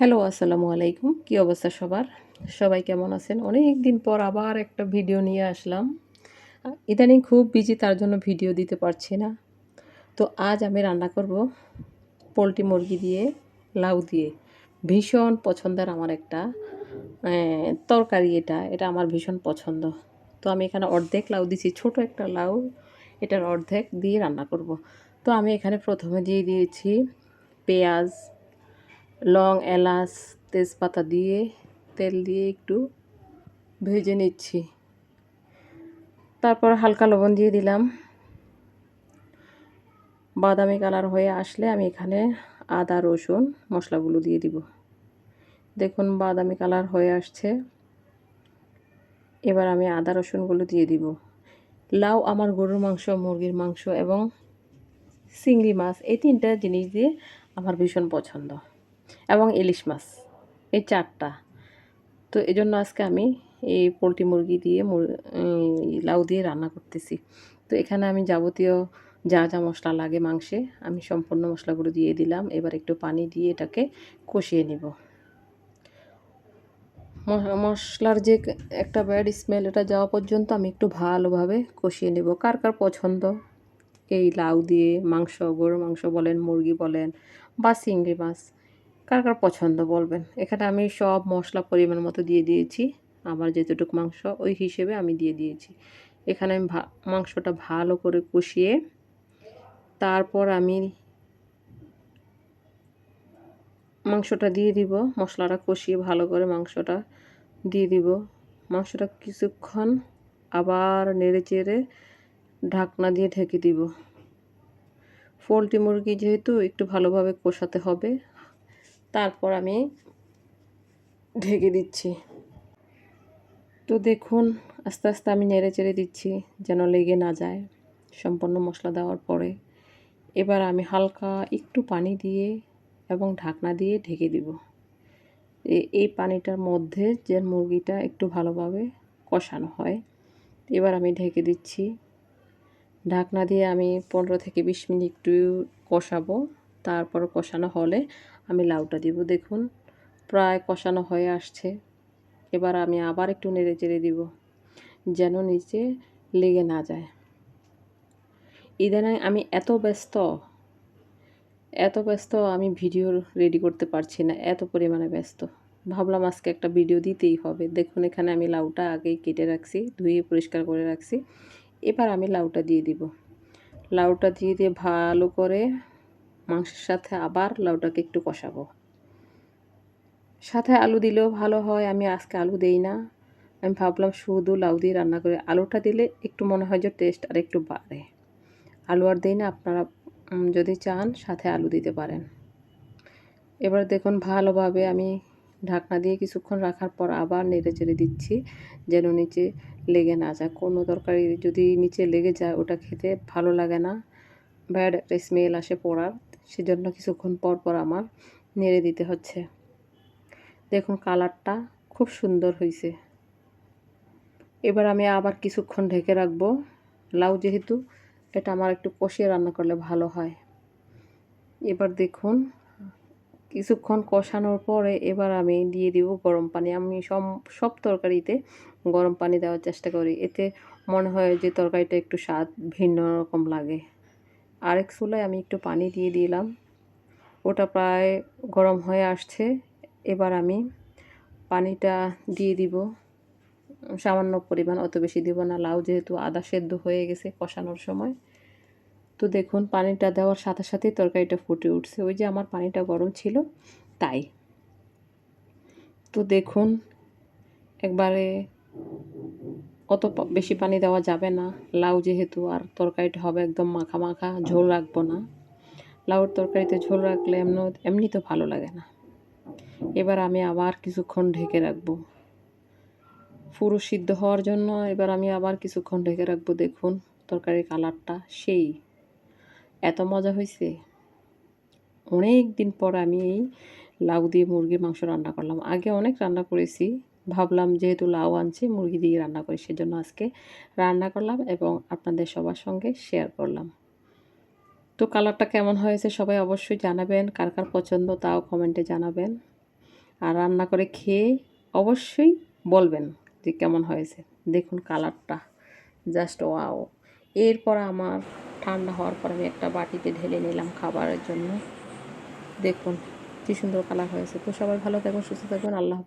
Hello, আসসালামু আলাইকুম। কি অবস্থা সবার? সবাই কেমন আছেন? অনেক দিন পর আবার একটা ভিডিও নিয়ে আসলাম। ইদানিং খুব বিজি তার জন্য ভিডিও দিতে পারছি না। তো আজ আমি রান্না করব পোলট্রি মুরগি দিয়ে, লাউ দিয়ে। ভীষণ পছন্দের আমার একটা তরকারি এটা। এটা আমার ভীষণ পছন্দ। তো আমি এখানে অর্ধেক লাউ দিছি, ছোট একটা লাউ। এটার অর্ধেক দিয়ে রান্না করব। তো আমি এখানে প্রথমে দিয়ে দিয়েছি পেঁয়াজ লং এলাচ, তেজপাতা দিয়ে, তেল দিয়ে একটু ভেজে নিচ্ছি। তারপর হালকা লবণ দিয়ে দিলাম। বাদামি কালার হয়ে আসলে আমি এখানে আদা, রসুন মশলাগুলো দিয়ে দিব। দেখুন, বাদামি কালার হয়ে আসছে। এবার আমি আদা, রসুনগুলো দিয়ে দিব। লাউ আমার গরুর মাংস, মুরগির মাংস এবং চিংড়ি মাছ, এই তিনটা জিনিস দিয়ে আমার ভীষণ পছন্দ। এবং ইলিশ মাছ, এই চারটা। তো এই জন্য আজকে আমি এই পোলট্রি মুরগি দিয়ে লাউ দিয়ে রান্না করতেছি। তো এখানে আমি যাবতীয় যা যা মশলা লাগে মাংসে, আমি সম্পূর্ণ মশলাগুলো দিয়ে দিলাম। এবার একটু পানি দিয়ে এটাকে কষিয়ে নিব। মশলার যে একটা ব্যাড স্মেল এটা যাওয়া পর্যন্ত আমি একটু ভালোভাবে কষিয়ে নেব। কার কার পছন্দ? এই লাউ দিয়ে মাংস, গরুর মাংস বলেন, মুরগি বলেন বা চিংড়ি মাছ। কার কার পছন্দ বলবেন? এখানে আমি সব মশলা পরিমাণ মতো দিয়ে দিয়েছি। আমার যেতটুকু মাংস, ওই হিসেবে আমি দিয়ে দিয়েছি। এখানে আমি মাংসটা ভালো করে কষিয়ে, তারপর আমি মাংসটা দিয়ে দিব। মশলাটা কষিয়ে ভালো করে মাংসটা দিয়ে দিব। মাংসটা কিছুক্ষণ আবার নেড়ে চেড়ে ঢাকনা দিয়ে ঢেকে দিব। পোলট্রি মুরগি যেহেতু একটু ভালোভাবে কষাতে হবে তারপর আমি ঢেকে দিচ্ছি। তো দেখুন, আস্তে আস্তে আমি নেড়ে চেড়ে দিচ্ছি যেন লেগে না যায় সম্পূর্ণ মশলা দেওয়ার পরে। এবার আমি হালকা একটু পানি দিয়ে এবং ঢাকনা দিয়ে ঢেকে দিব। এই পানিটার মধ্যে যে মুরগিটা একটু ভালোভাবে কষানো হয়। এবার আমি ঢেকে দিচ্ছি। ঢাকনা দিয়ে আমি পনেরো থেকে বিশ মিনিট একটু কষাবো। তারপর কষানো হলে আমি লাউটা দিব, দেখুন। প্রায় কষানো হয়ে আসছে। এবার আমি আবার একটু নেড়ে চেড়ে দিব, যেন নিচে লেগে না যায়। ইদানিং আমি এত ব্যস্ত এত ব্যস্ত আমি ভিডিও রেডি করতে পারছি না, এত পরিমাণে ব্যস্ত। ভাবলাম আজকে একটা ভিডিও দিতেই হবে। দেখুন, এখানে আমি লাউটা আগেই কেটে রাখছি, ধুয়ে পরিষ্কার করে রাখছি। এবার আমি লাউটা দিয়ে দিব। লাউটা দিয়ে দিয়ে ভালো করে মাংসের সাথে আবার লাউটাকে একটু কষাবো। সাথে আলু দিলেও ভালো হয়, আমি আজকে আলু দেই না। আমি ভাবলাম শুধু লাউ দিয়ে রান্না করে আলুটা দিলে একটু মনে হয় যে টেস্ট আর একটু বাড়ে। আলু আর দিই না, আপনারা যদি চান সাথে আলু দিতে পারেন। এবার দেখুন ভালোভাবে আমি ঢাকনা দিয়ে কিছুক্ষণ রাখার পর আবার নেড়ে চেড়ে দিচ্ছি, যেন নিচে লেগে না যায়। কোনো তরকারি যদি নিচে লেগে যায়, ওটা খেতে ভালো লাগে না। ব্যাড স্মেল আসে পড়ার। সেজন্য কিছুক্ষণ পর পর আমার নেড়ে দিতে হচ্ছে। দেখুন কালারটা খুব সুন্দর হয়েছে এবার আমি আবার কিছুক্ষণ ঢেকে রাখব। লাউ যেহেতু, এটা আমার একটু কষিয়ে রান্না করলে ভালো হয়। এবার দেখুন, কিছুক্ষণ কষানোর পরে এবার আমি দিয়ে দিব গরম পানি। আমি সব সব তরকারিতে গরম পানি দেওয়ার চেষ্টা করি। এতে মনে হয় যে তরকারিটা একটু স্বাদ ভিন্ন রকম লাগে। আরেক চুলায় আমি একটু পানি দিয়ে দিলাম। ওটা প্রায় গরম হয়ে আসছে। এবার আমি পানিটা দিয়ে দিব। সামান্য পরিমাণ, অত বেশি দিব না। লাউ যেহেতু আদা সেদ্ধ হয়ে গেছে কষানোর সময়। তো দেখুন, পানিটা দেওয়ার সাথে সাথেই তরকারিটা ফুটে উঠছে। ওই যে আমার পানিটা গরম ছিল, তাই। তো দেখুন, একবারে অত বেশি পানি দেওয়া যাবে না। লাউ যেহেতু আর তরকারিটা হবে একদম মাখা মাখা ঝোল রাখব না। লাউর তরকারিতে ঝোল রাখলে এমন এমনি তো ভালো লাগে না। এবার আমি আবার কিছুক্ষণ ঢেকে রাখব। পুরো সিদ্ধ হওয়ার জন্য এবার আমি আবার কিছুক্ষণ ঢেকে রাখব দেখুন তরকারির কালারটা সেই। এত মজা হয়েছে। অনেক দিন পর আমি এই লাউ দিয়ে মুরগির মাংস রান্না করলাম। আগে অনেক রান্না করেছি ভাবলাম যেহেতু লাউ আনছি, মুরগি দিয়ে রান্না করি, সেজন্য আজকে রান্না করলাম এবং আপনাদের সবার সঙ্গে শেয়ার করলাম। তো কালারটা কেমন হয়েছে সবাই অবশ্যই জানাবেন, কার কার পছন্দ তাও কমেন্টে জানাবেন। আর রান্না করে খেয়ে অবশ্যই বলবেন যে কেমন হয়েছে। দেখুন কালারটা জাস্ট ওয়াও এরপর আমার ঠান্ডা হওয়ার পর আমি একটা বাটিতে ঢেলে নিলাম খাবারের জন্য। দেখুন কী সুন্দর কালার হয়েছে। তো সবাই ভালো থাকবেন সুস্থ থাকবেন আল্লাহ